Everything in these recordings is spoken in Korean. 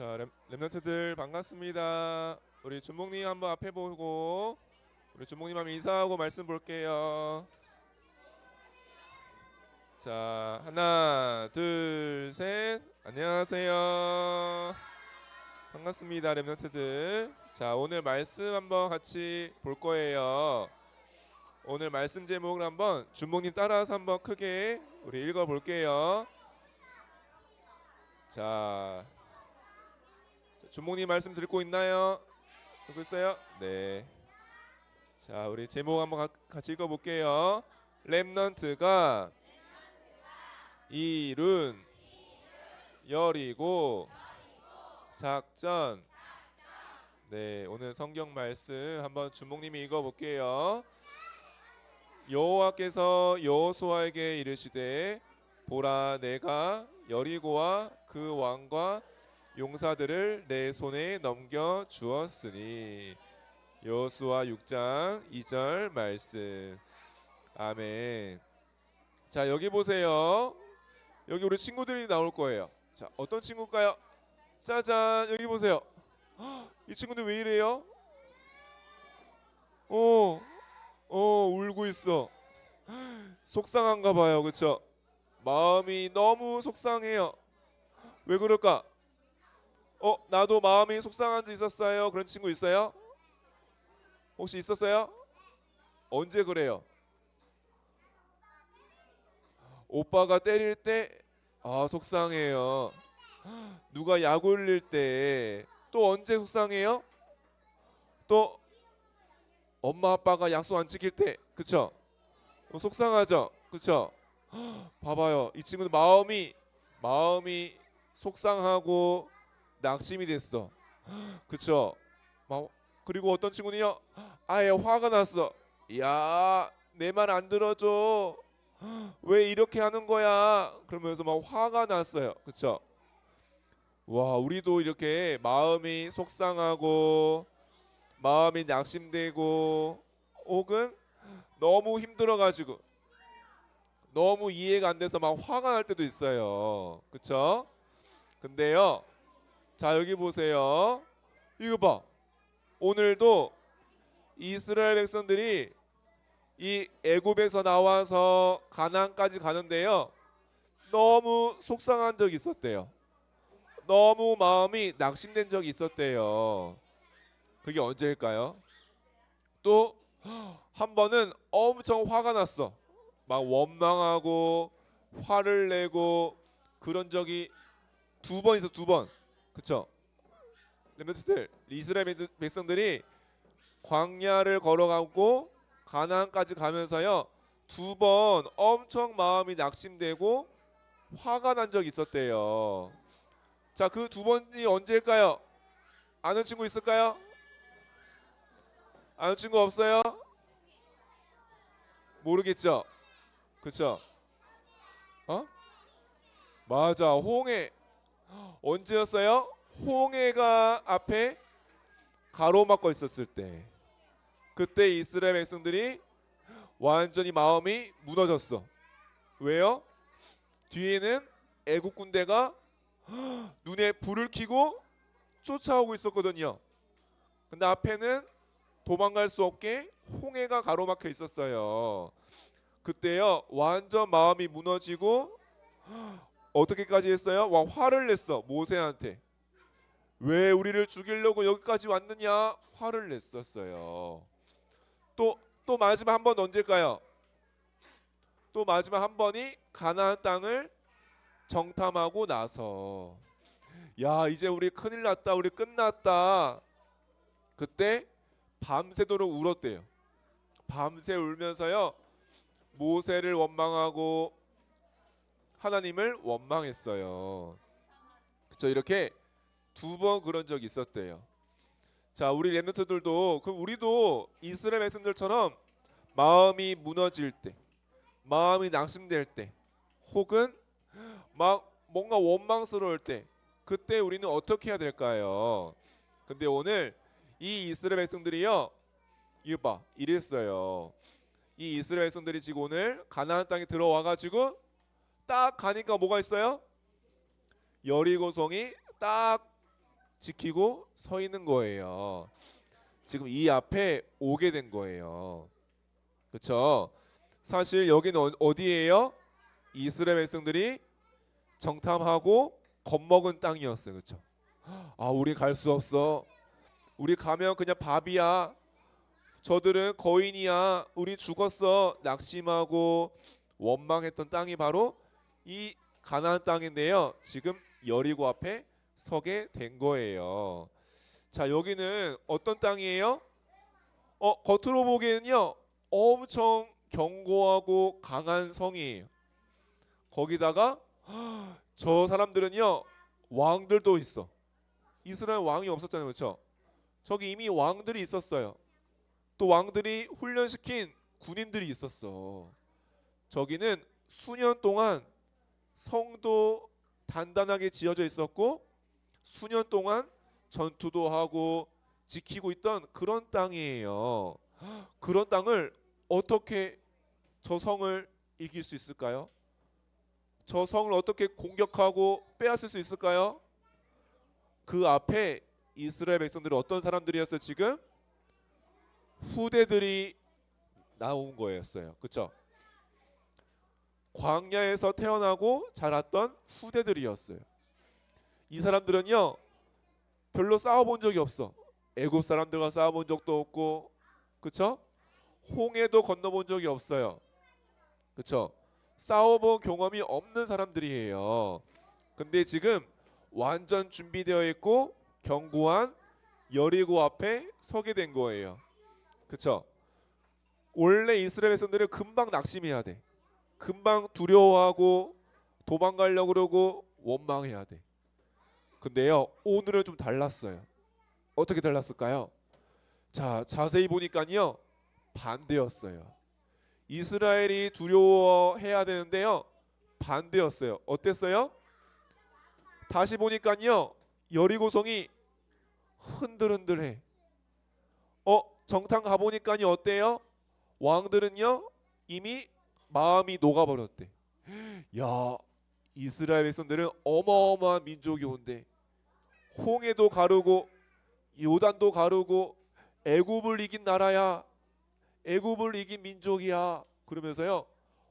자, 렘, 렘넌트들 반갑습니다. 우리 준목님 한번 앞에 보고 우리 준목님 한번 인사하고 말씀 볼게요. 자, 하나, 둘, 셋. 안녕하세요. 반갑습니다, 렘넌트들. 자, 오늘 말씀 한번 같이 볼 거예요. 오늘 말씀 제목을 한번 준목님 따라서 한번 크게 우리 읽어 볼게요. 자, 자, 준목님 말씀 듣고 있나요? 듣고 있어요? 네. 자, 우리 제목 한번 가- 같이 읽어 볼게요. 렘넌트가 이룬 열이고 작전 네, 오늘 성경 말씀 한번 주목님이 읽어 볼게요. 여호와께서 여호수아에게 이르시되 보라 내가 여리고와 그 왕과 용사들을 내 손에 넘겨 주었으니. 여호수아 6장 2절 말씀. 아멘. 자 여기 보세요. 여기 우리 친구들이 나올 거예요. 자 어떤 친구일까요? 짜잔 여기 보세요. 헉, 이 친구들 왜 이래요? 어, 어 울고 있어. 속상한가 봐요. 그쵸? 마음이 너무 속상해요. 왜 그럴까? 어, 나도 마음이 속상한 적 있었어요. 그런 친구 있어요? 혹시 있었어요? 언제 그래요? 오빠가 때릴 때, 아, 속상해요. 누가 약 올릴 때, 또 언제 속상해요? 또, 엄마 아빠가 약속 안 지킬 때, 그쵸? 어, 속상하죠? 그쵸? 봐봐요. 이 친구는 마음이 마음이 속상하고 낙심이 됐어. 그쵸? 마- 그리고 어떤 친구는요. 아예 화가 났어. 야, 내 말 안 들어줘. 왜 이렇게 하는 거야? 그러면서 막 화가 났어요. 그쵸? 와, 우리도 이렇게 마음이 속상하고 마음이 낙심되고 혹은 너무 힘들어 가지고 너무 이해가 안 돼서 막 화가 날 때도 있어요. 그쵸? 근데요. 자, 여기 보세요. 이거 봐. 오늘도 이스라엘 백성들이 이 애굽에서 나와서 가나안까지 가는데요. 너무 속상한 적이 있었대요. 너무 마음이 낙심된 적이 있었대요. 그게 언제일까요? 또 한 번은 엄청 화가 났어. 막 원망하고 화를 내고 그런 적이 두 번 있어 두 번. 그쵸? 렘넌트들 이스라엘 백- 백성들이 광야를 걸어가고 가나안까지 가면서요 두 번 엄청 마음이 낙심되고 화가 난 적이 있었대요. 자 그 두 번이 언제일까요? 아는 친구 있을까요? 아는 친구 없어요? 모르겠죠? 그쵸? 어? 맞아 홍해 언제였어요? 홍해가 앞에 가로막고 있었을 때 그때 이스라엘 백성들이 완전히 마음이 무너졌어 왜요? 뒤에는 애국 군대가 눈에 불을 켜고 쫓아오고 있었거든요 근데 앞에는 도망갈 수 없게 홍해가 가로막혀 있었어요 그때요 완전 마음이 무너지고 어떻게까지 했어요? 와 화를 냈어 모세한테 왜 우리를 죽이려고 여기까지 왔느냐 화를 냈었어요. 또 또 마지막 한 번 언제일까요? 또 마지막 한 번이 가나안 땅을 정탐하고 나서 야 이제 우리 큰일 났다 우리 끝났다 그때 밤새도록 울었대요. 밤새 울면서요 모세를 원망하고 하나님을 원망했어요. 그쵸 이렇게 두 번 그런 적이 있었대요. 자 우리 렘너트들도 그 우리도 이스라엘 백성들처럼 마음이 무너질 때, 마음이 낙심될 때, 혹은 막 뭔가 원망스러울 때, 그때 우리는 어떻게 해야 될까요? 근데 오늘 이 이스라엘 백성들이요, 이거 봐, 이랬어요. 이 이스라엘 백성들이 지금 오늘 가나안 땅에 들어와 가지고 딱 가니까 뭐가 있어요? 여리고성이 딱 지키고 서 있는 거예요. 지금 이 앞에 오게 된 거예요. 그렇죠? 사실 여기는 어- 어디예요? 이스라엘 백성들이 정탐하고 겁먹은 땅이었어요. 그렇죠? 아, 우리 갈 수 없어. 우리 가면 그냥 밥이야. 저들은 거인이야. 우리 죽었어. 낙심하고 원망했던 땅이 바로 이 가나안 땅인데요. 지금 여리고 앞에 서게 된 거예요. 자, 여기는 어떤 땅이에요? 어, 겉으로 보기에는요. 엄청 견고하고 강한 성이에요. 거기다가 저 사람들은요. 왕들도 있어. 이스라엘 왕이 없었잖아요. 그렇죠? 저기 이미 왕들이 있었어요. 또 왕들이 훈련시킨 군인들이 있었어. 저기는 수년 동안 성도 단단하게 지어져 있었고 수년 동안 전투도 하고 지키고 있던 그런 땅이에요. 그런 땅을 어떻게 저 성을 이길 수 있을까요? 저 성을 어떻게 공격하고 빼앗을 수 있을까요? 그 앞에 이스라엘 백성들은 어떤 사람들이었어요? 지금 후대들이 나온 거였어요. 그렇죠? 광야에서 태어나고 자랐던 후대들이었어요. 이 사람들은요 별로 싸워본 적이 없어. 애굽 사람들과 싸워본 적도 없고, 그렇죠? 홍해도 건너본 적이 없어요. 그렇죠? 싸워본 경험이 없는 사람들이에요. 근데 지금 완전 준비되어 있고 견고한 여리고 앞에 서게 된 거예요. 그렇죠? 원래 이스라엘 백성들은 금방 낙심해야 돼. 금방 두려워하고 도망가려고 그러고 원망해야 돼. 근데요 오늘은 좀 달랐어요. 어떻게 달랐을까요? 자 자세히 보니까요 반대였어요. 이스라엘이 두려워해야 되는데요 반대였어요. 어땠어요? 다시 보니까요 여리고성이 흔들흔들해. 어 정탐 가보니까요 어때요? 왕들은요 이미 마음이 녹아버렸대. 야 이스라엘 백성들은 어마어마한 민족이 온대. 홍해도 가르고 요단도 가르고 애굽을 이긴 나라야. 애굽을 이긴 민족이야. 그러면서요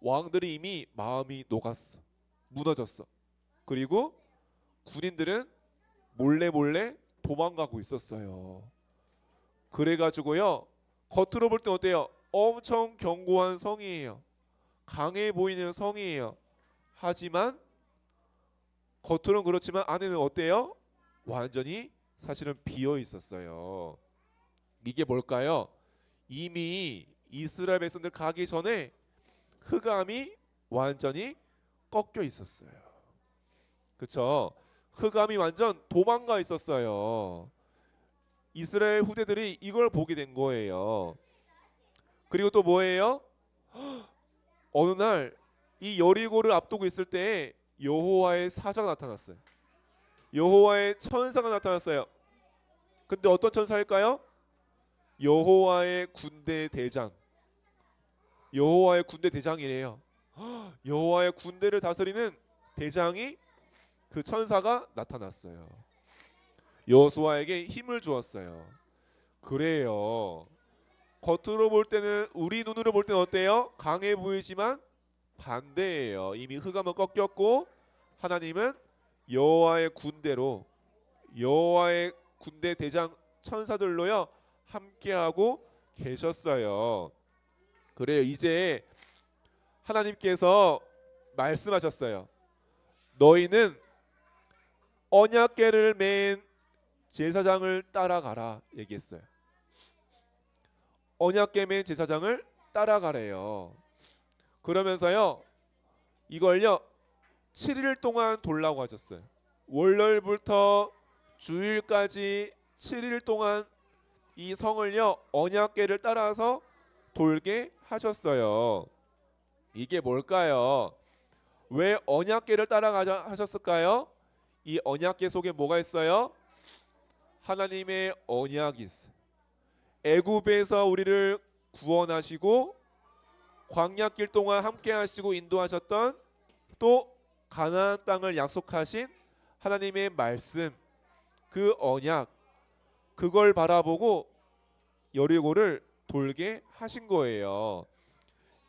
왕들이 이미 마음이 녹았어. 무너졌어. 그리고 군인들은 몰래 몰래 도망가고 있었어요. 그래가지고요 겉으로 볼 때 어때요? 엄청 견고한 성이에요. 강해 보이는 성이에요. 하지만 겉으로는 그렇지만 안에는 어때요? 완전히 사실은 비어 있었어요. 이게 뭘까요? 이미 이스라엘 백성들 가기 전에 흑암이 완전히 꺾여 있었어요. 그렇죠? 흑암이 완전 도망가 있었어요. 이스라엘 후대들이 이걸 보게 된 거예요. 그리고 또 뭐예요? 어느 날 이 여리고를 앞두고 있을 때 여호와의 사자가 나타났어요. 여호와의 천사가 나타났어요. 근데 어떤 천사일까요? 여호와의 군대 대장. 여호와의 군대 대장이래요. 여호와의 군대를 다스리는 대장이 그 천사가 나타났어요. 여호수아에게 힘을 주었어요. 그래요. 겉으로 볼 때는 우리 눈으로 볼 때는 어때요? 강해 보이지만 반대예요. 이미 흑암은 꺾였고 하나님은 여호와의 군대로 여호와의 군대 대장 천사들로요 함께하고 계셨어요. 그래요. 이제 하나님께서 말씀하셨어요. 너희는 언약궤를 맨 제사장을 따라가라 얘기했어요. 언약궤 맨 제사장을 따라가래요. 그러면서요 이걸요 7일 동안 돌라고 하셨어요. 월요일부터 주일까지 7일 동안 이 성을요 언약궤를 따라서 돌게 하셨어요. 이게 뭘까요? 왜 언약궤를 따라가자 하셨을까요? 이 언약궤 속에 뭐가 있어요? 하나님의 언약이 있어요. 애굽에서 우리를 구원하시고 광야길 동안 함께 하시고 인도하셨던 또 가나안 땅을 약속하신 하나님의 말씀 그 언약 그걸 바라보고 여리고를 돌게 하신 거예요.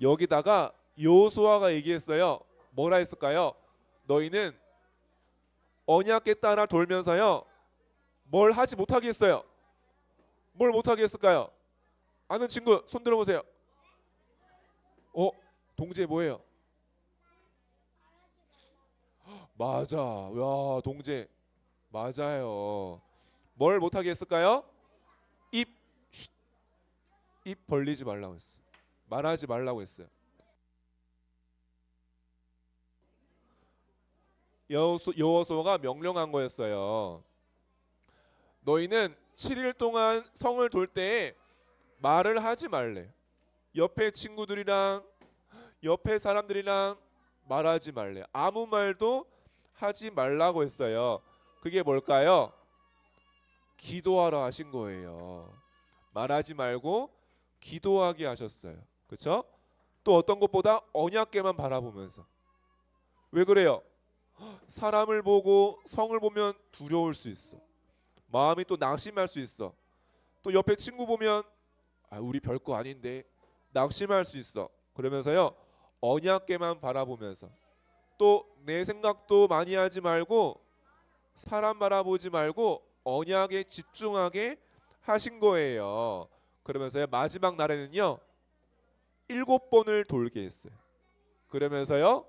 여기다가 요수아가 얘기했어요. 뭐라 했을까요? 너희는 언약에 따라 돌면서요. 뭘 하지 못하게 했어요. 뭘 못하게 했을까요? 아는 친구 손 들어보세요. 어? 동재 뭐예요? 맞아. 야, 동재. 맞아요. 뭘 못하게 했을까요? 입, 쉿. 입 벌리지 말라고 했어. 말하지 말라고 했어요. 여호수, 여호수아가 명령한 거였어요. 너희는 7일 동안 성을 돌 때에 말을 하지 말래. 옆에 친구들이랑 옆에 사람들이랑 말하지 말래. 아무 말도 하지 말라고 했어요. 그게 뭘까요? 기도하라 하신 거예요. 말하지 말고 기도하게 하셨어요. 그렇죠? 또 어떤 것보다 언약계만 바라보면서 왜 그래요? 사람을 보고 성을 보면 두려울 수 있어. 마음이 또 낙심할 수 있어. 또 옆에 친구 보면 아, 우리 별거 아닌데 낙심할 수 있어. 그러면서요 언약계만 바라보면서 또 내 생각도 많이 하지 말고 사람 바라보지 말고 언약에 집중하게 하신 거예요. 그러면서요 마지막 날에는요 일곱 번을 돌게 했어요. 그러면서요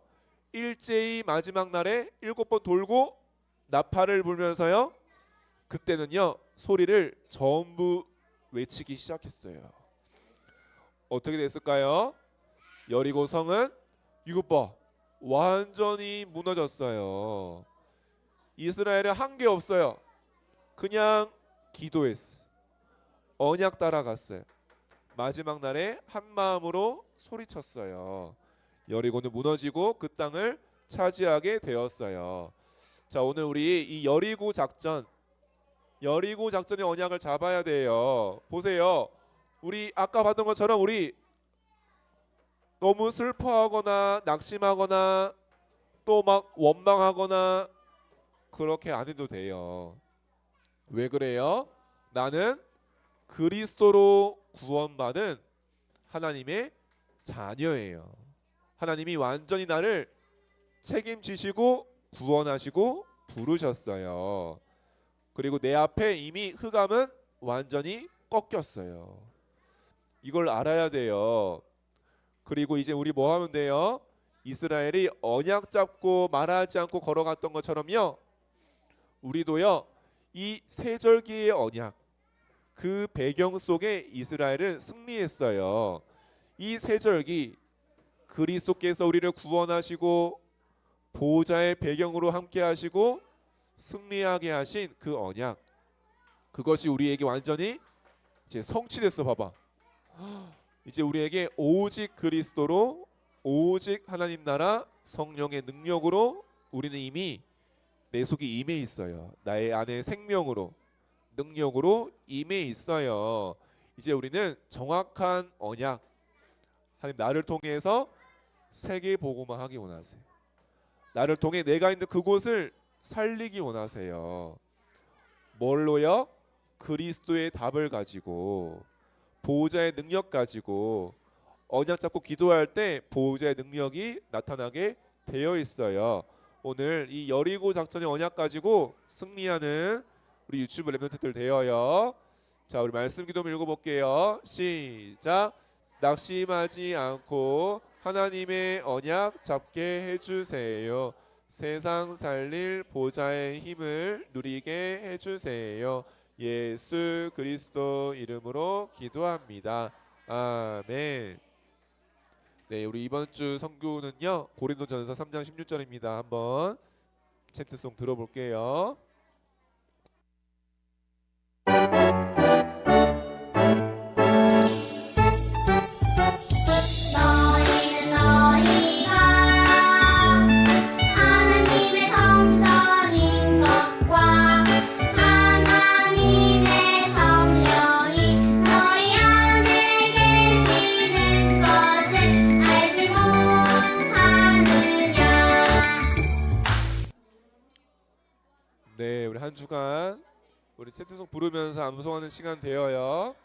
일제히 마지막 날에 일곱 번 돌고 나팔을 불면서요 그때는요 소리를 전부 외치기 시작했어요. 어떻게 됐을까요? 여리고 성은 봐 완전히 무너졌어요. 이스라엘에 한 게 없어요. 그냥 기도했어. 언약 따라갔어요. 마지막 날에 한 마음으로 소리쳤어요. 여리고는 무너지고 그 땅을 차지하게 되었어요. 자 오늘 우리 이 여리고 작전, 여리고 작전의 언약을 잡아야 돼요. 보세요. 우리 아까 봤던 것처럼 우리 너무 슬퍼하거나 낙심하거나 또 막 원망하거나 그렇게 안 해도 돼요. 왜 그래요? 나는 그리스도로 구원받은 하나님의 자녀예요. 하나님이 완전히 나를 책임지시고 구원하시고 부르셨어요. 그리고 내 앞에 이미 흑암은 완전히 꺾였어요. 이걸 알아야 돼요. 그리고 이제 우리 뭐 하면 돼요? 이스라엘이 언약 잡고 말하지 않고 걸어갔던 것처럼요. 우리도요. 이 세절기의 언약 그 배경 속에 이스라엘은 승리했어요. 이 세절기 그리스도께서 우리를 구원하시고 보호자의 배경으로 함께 하시고 승리하게 하신 그 언약 그것이 우리에게 완전히 이제 성취됐어 봐봐. 이제 우리에게 오직 그리스도로 오직 하나님 나라 성령의 능력으로 우리는 이미 내 속에 임해 있어요. 나의 안에 생명으로 능력으로 임해 있어요. 이제 우리는 정확한 언약 하나님 나를 통해서 세계 보고만 하기 원하세요. 나를 통해 내가 있는 그곳을 살리기 원하세요. 뭘로요? 그리스도의 답을 가지고 보호자의 능력 가지고 언약 잡고 기도할 때 보호자의 능력이 나타나게 되어 있어요. 오늘 이 여리고 작전의 언약 가지고 승리하는 우리 유튜브 랩런트들 되어요. 자, 우리 말씀 기도 읽어볼게요. 시작. 낙심하지 않고 하나님의 언약 잡게 해주세요. 세상 살릴 보좌의 힘을 누리게 해주세요. 예수 그리스도 이름으로 기도합니다. 아멘. 네, 우리 이번 주 성교는요 고린도전서 3장 16절입니다. 한번 챈트송 들어볼게요. 우리 채팅송 부르면서 암송하는 시간 되어요.